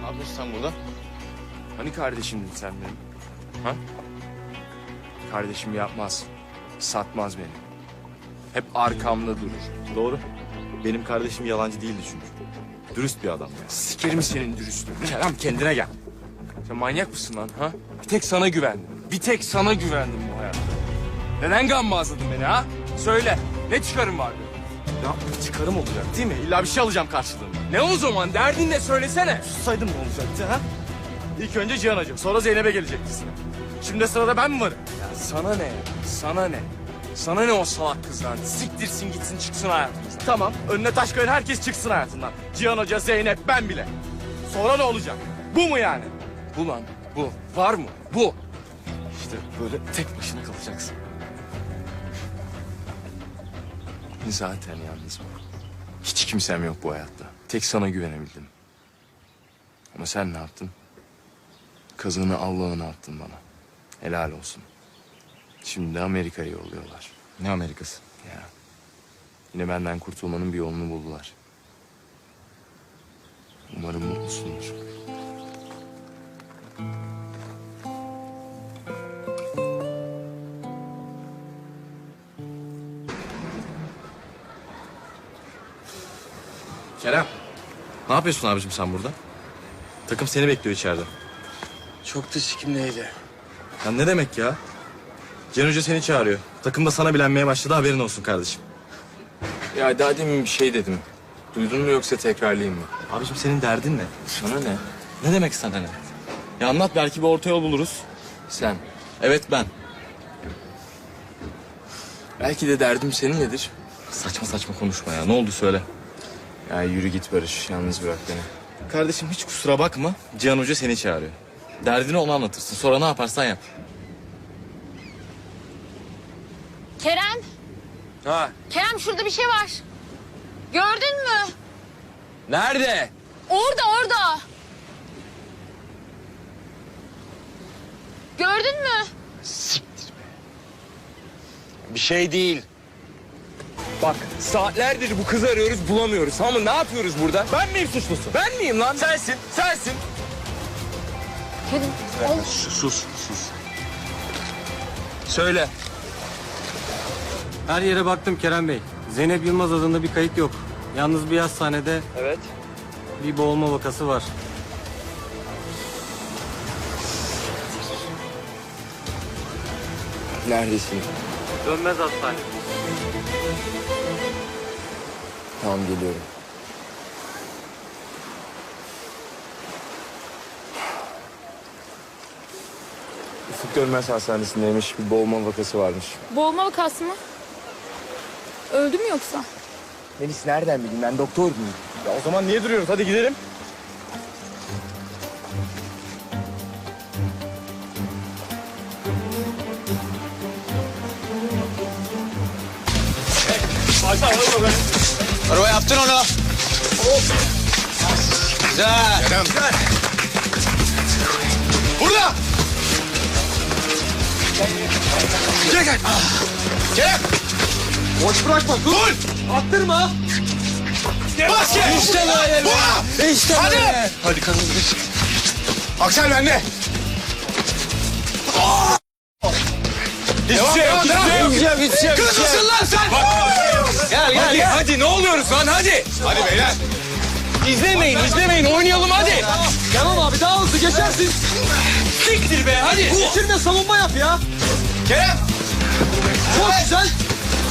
Ne yapıyorsun sen burada? Hani kardeşimdin sen benim? Ha? Kardeşim yapmaz. Satmaz beni. Hep arkamda durur. Doğru. Benim kardeşim yalancı değildi çünkü. Dürüst bir adam. Sikerim senin dürüstlüğünü. Kerem kendine gel. Sen manyak mısın lan ha? Bir tek sana güvendim. Bir tek sana güvendim bu hayatta. Neden gambazladın beni ha? Söyle. Ne çıkarım vardı? Ya çıkarım olacak değil mi? İlla bir şey alacağım karşılığında. Ne o zaman? Derdin ne? Söylesene. Tutsaydım ne olacaktı ha? İlk önce Cihan Hacı, sonra Zeynep'e gelecekti sıra. Şimdi sırada ben mi varım? Ya sana ne? Sana ne? Sana ne o salak kızdan? Siktirsin gitsin çıksın hayatımızdan. Tamam, önüne taş koyan herkes çıksın hayatından. Cihan Hoca, Zeynep, ben bile. Sonra ne olacak? Bu mu yani? Bu lan. Bu. Var mı? Bu. İşte böyle tek başına kalacaksın. Zaten yalnızım. Hiç kimsem yok bu hayatta. Tek sana güvenebildim. Ama sen ne yaptın? Kazığını Allah'ına attın bana. Helal olsun. Şimdi de Amerika'ya yolluyorlar. Ne Amerikası? Ya. Yine benden kurtulmanın bir yolunu buldular. Umarım mutlusundur. Kerem, ne yapıyorsun abicim sen burada? Takım seni bekliyor içeride. Çok da sikimdeydi. Ya ne demek ya? Cihan Hoca seni çağırıyor. Takım da sana bilenmeye başladı haberin olsun kardeşim. Ya daha demin bir şey dedim. Duydun mu yoksa tekrarlayayım mı? Abicim senin derdin ne? Sana ne? Ne demek sana ne? Ya anlat belki bir orta yol buluruz. Sen. Evet ben. Belki de derdim senin nedir? Saçma saçma konuşma ya. Ne oldu söyle. Ya yürü git Barış. Yalnız bırak beni. Kardeşim hiç kusura bakma. Cihan Hoca seni çağırıyor. Derdini ona anlatırsın. Sonra ne yaparsan yap. Kerem, Ha. Kerem şurada bir şey var. Gördün mü? Nerede? Orada, orada. Gördün mü? Bir şey değil. Bak saatlerdir bu kızı arıyoruz bulamıyoruz. Ama ne yapıyoruz burada? Ben miyim suçlusu? Ben miyim lan? Sensin. Sensin. Kerem, al. Sus. Sus. Söyle. Her yere baktım Kerem Bey. Zeynep Yılmaz adında bir kayıt yok. Yalnız bir hastanede Evet. bir boğulma vakası var. Neredesin? Dönmez hastane. Tamam geliyorum. Ufuk Dönmez Hastanesi'ndeymiş. Bir boğulma vakası varmış. Boğulma vakası mı? Öldü mü yoksa? Melis nereden bileyim? Ben doktor muyum? Ya o zaman niye duruyoruz? Hadi gidelim. Araba yaptın onu. Güzel. Güzel. Burada. Gel gel. Kerem. Boş bırakma. Dur. Attırma. Bas gel. İşte böyle. Vur. İşte Hadi. Böyle. Hadi kanım. Aksel bende. Hiçbir şey yok. Hiçbir şey. Hiçbir şey yok. Kız mısın Hadi, ne oluyoruz lan hadi. Hadi beyler. İzlemeyin izlemeyin oynayalım hadi. Tamam abi daha hızlı geçersin. Siktir be hadi. Geçirme savunma yap ya. Kerem. Çok güzel.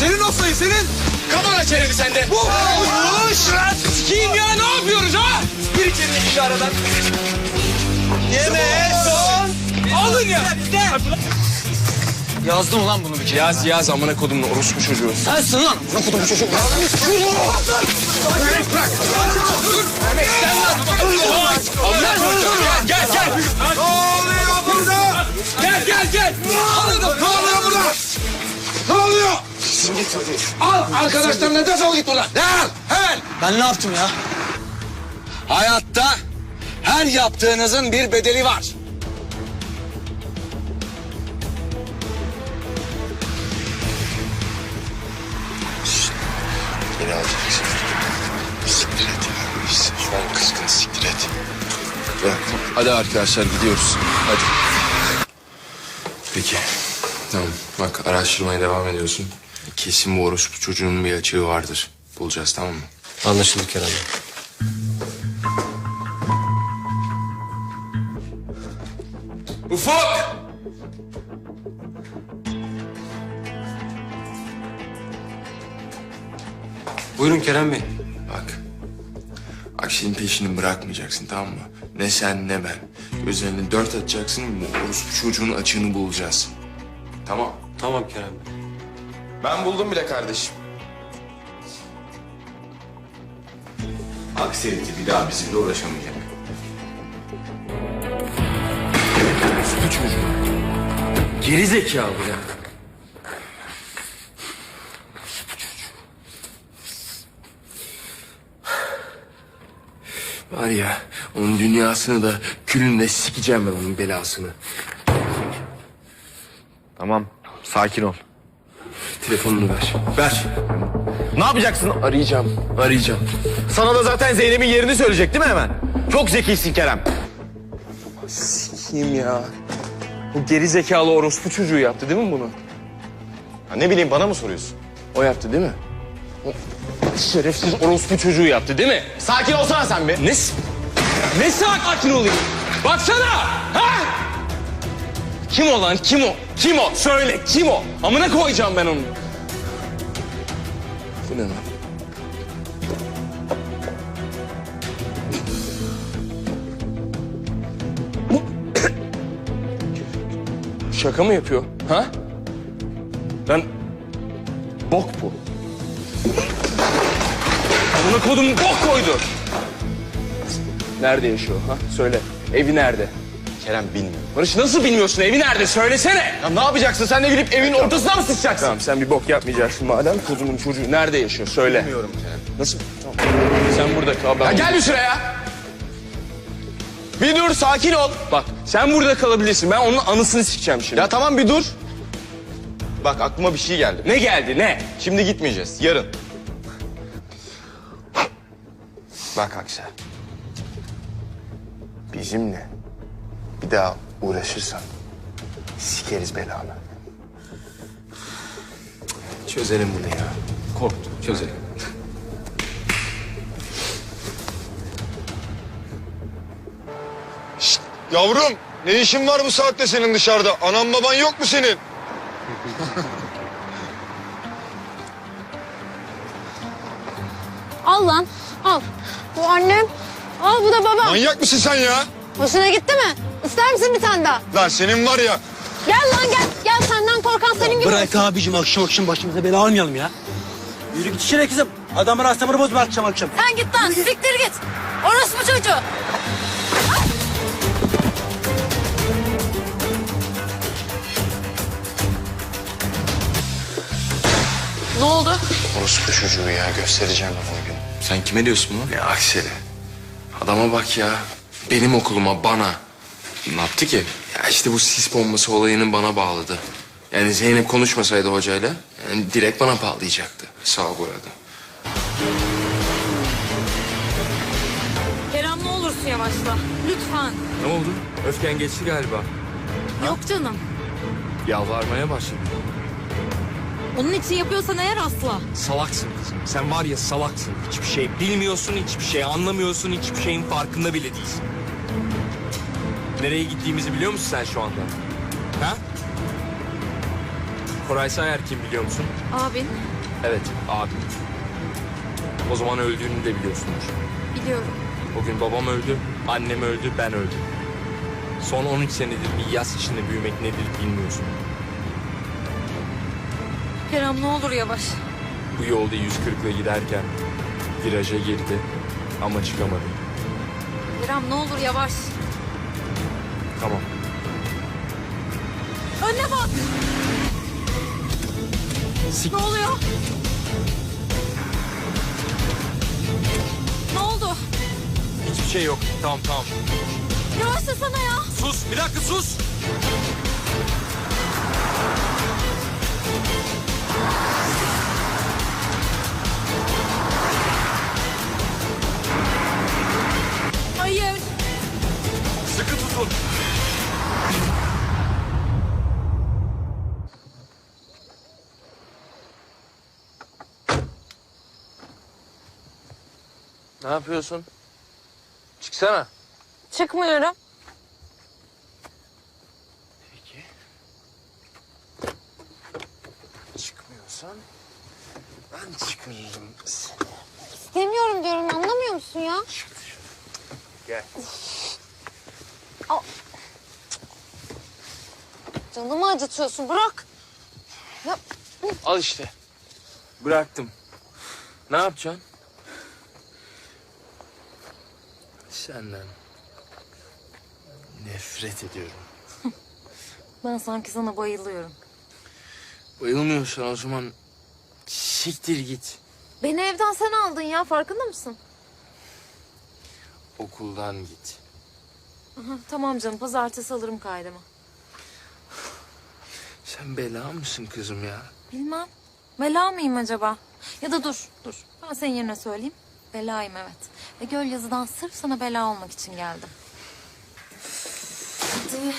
Senin o sayı senin. Kamera çeneni sende. Bu. Vuruş. Lan sikeyim ya ne yapıyoruz ha? Gir içeri iki aradan. Yeme son. Alın ya. Yazdım ulan bunu bir kere. Yaz yaz amına kodumun orospu çocuğu. Sensin lan. Bırak odamı çocuk. Gel gel gel. Ne oluyor burada? Gel gel gel. Ne oluyor burada? Ne oluyor? Al arkadaşlarına defol git buradan. Derhal. Hemen. Ben ne yaptım ya? Hayatta her yaptığınızın bir bedeli var. Evet. Hadi arkadaşlar gidiyoruz. Hadi. Peki. Tamam. Bak araştırmaya devam ediyorsun. Kesin bu orospu çocuğunun bir açığı vardır. Bulacağız tamam mı? Anlaşıldı Kerem Bey. Ufuk! Buyurun Kerem Bey. Bak. Akşenin peşini bırakmayacaksın tamam mı? Ne sen ne ben. Gözlerini dört açacaksın. Bu orospu çocuğun açığını bulacağız. Tamam. Tamam Kerem Bey. Ben buldum bile kardeşim. Aksi herif bir daha bizimle uğraşamayacak. Orospu çocuğu. Geri zekalı ya. Ya onun dünyasını da külünle sikeceğim ben onun belasını. Tamam sakin ol. Telefonunu ver. Ver. Ne yapacaksın? Arayacağım. Arayacağım. Sana da zaten Zeynep'in yerini söyleyecek değil mi hemen? Çok zekisin Kerem. Kim ya? Bu geri zekalı orospu çocuğu yaptı değil mi bunu? Ha, ne bileyim bana mı soruyorsun? O yaptı değil mi? Şerefsiz orospu çocuğu yaptı değil mi? Sakin olsana sen bir. Ne? Ne sakin olayım? Baksana! Ha? Kim o lan? Kim o? Kim o? Söyle kim o? Amına koyacağım ben onu. Bu ne lan? Şaka mı yapıyor? Ha? Ben... Bok bu. Amına kodum bok koydu. Nerede yaşıyor? Ha? Söyle. Evi nerede? Kerem bilmiyor. Barış nasıl bilmiyorsun? Evi nerede? Söylesene. Ya ne yapacaksın? Sen de gidip evin ortasına mı sıçacaksın? Tamam sen bir bok yapmayacaksın madem. Kodumun çocuğu nerede yaşıyor? Söyle. Bilmiyorum Kerem. Nasıl? Tamam. Sen burada kal. Ben Ya gel bir şuraya. Bir dur sakin ol. Bak sen burada kalabilirsin. Ben onun anısını sikeceğim şimdi. Ya tamam bir dur. Bak aklıma bir şey geldi. Ne geldi ne? Şimdi gitmeyeceğiz. Yarın. Bak Aksel. Bizimle bir daha uğraşırsan sikeriz belanı. Çözelim bunu ya. Korktum çözelim. Yavrum ne işin var bu saatte senin dışarıda? Anan baban yok mu senin? Al lan. Al. Bu annem. Al bu da babam. Manyak mısın sen ya? Hoşuna gitti mi? İster misin bir tane daha? Lan senin var ya. Gel lan gel. Gel senden korkan senin gibi. Bırak abicim akşam akşam başımıza bela almayalım ya. Yürü git içeri kızım. Adamın aslamını bozma akşam akşam. Sen git lan. Siktir git. Orospu çocuğu. Ne oldu? Orospu çocuğu ya göstereceğim ben o gün. Sen kime diyorsun bunu? Ya Aksel'e. Adama bak ya. Benim okuluma bana. Ne yaptı ki? Ya işte bu sis bombası olayını bana bağladı. Yani Zeynep konuşmasaydı hocayla yani direkt bana bağlayacaktı. Sağ boyadı. Kerem ne olursun yavaşla. Lütfen. Ne oldu? Öfken geçti galiba. Yok canım. Yalvarmaya başladı. Onun için yapıyorsan eğer asla. Salaksın kızım. Sen var ya salaksın. Hiçbir şey bilmiyorsun, hiçbir şey anlamıyorsun, hiçbir şeyin farkında bile değilsin. Nereye gittiğimizi biliyor musun sen şu anda? Ha? Koray Sayar kim biliyor musun? Abin Evet, abim. O zaman öldüğünü de biliyorsundur. biliyorum. O gün babam öldü, annem öldü, ben öldüm. Son 13 senedir bir yaz içinde büyümek nedir bilmiyorsun. Kerem ne olur yavaş. Bu yolda 140 ile giderken viraja girdi ama çıkamadı. Kerem ne olur yavaş. Tamam. Önüne bak. Ne oluyor? Ne oldu? Hiçbir şey yok. Tamam tamam. Yavaşlasana ya. Sus bir dakika sus. Ne yapıyorsun? Çıksana. Çıkmıyorum. Peki. Çıkmıyorsan ben çıkarırım seni. İstemiyorum diyorum anlamıyor musun ya? Gel. Canımı acıtıyorsun bırak. Ya Al işte. Bıraktım. Ne yapacaksın? Senden nefret ediyorum. ben sanki sana bayılıyorum. Bayılmıyorsan o zaman siktir git. Beni evden sen aldın ya farkında mısın? Okuldan git. Aha, tamam canım pazartesi alırım kaydımı. Sen bela mısın kızım ya? Bilmem. Bela mıyım acaba? Ya da dur, dur. Ben senin yerine söyleyeyim. Belayım evet. Ve göl yazıdan sırf sana bela olmak için geldim. Hadi.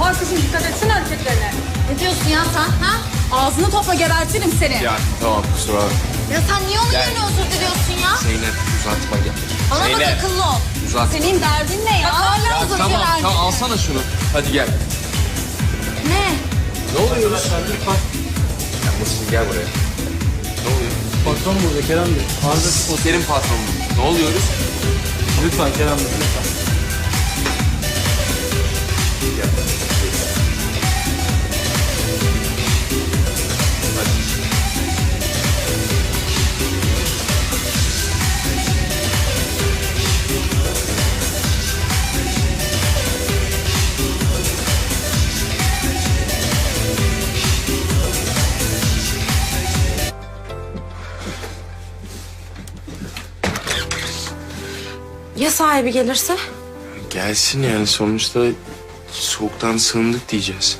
Oha kızım dikkat etsene hareketlerine. Ne diyorsun ya sen ha? Ağzını topla gebertirim seni. Ya tamam kusura bakma. Ya sen niye onun yerine özür diliyorsun ya? Zeynep uzatma gel. Bana bak Zeynep. akıllı ol. Uzatma. Senin derdin ne ya? Hala Ya uzatıyor tamam her tamam alsana şunu. Hadi gel. Ne? Ne oluyor? Ya Mustafa gel buraya. Ne oluyor? Patron burada Kerem Bey. Arıza. Senin patronun. Ne oluyoruz? Lütfen Kerem Bey lütfen. Ya sahibi gelirse? Gelsin yani sonuçta soğuktan sığındık diyeceğiz.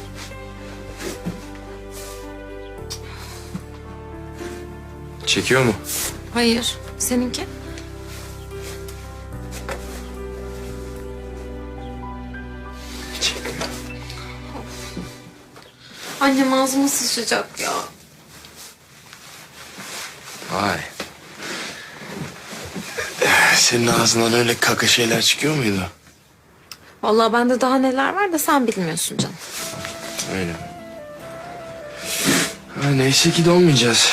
Çekiyor mu? Hayır. Seninki? Çekmiyor. Annem ağzıma sıçacak ya. Vay. Senin ağzından öyle kaka şeyler çıkıyor muydu? Vallahi bende daha neler var da sen bilmiyorsun canım. Öyle mi? Ha, neyse ki de olmayacağız.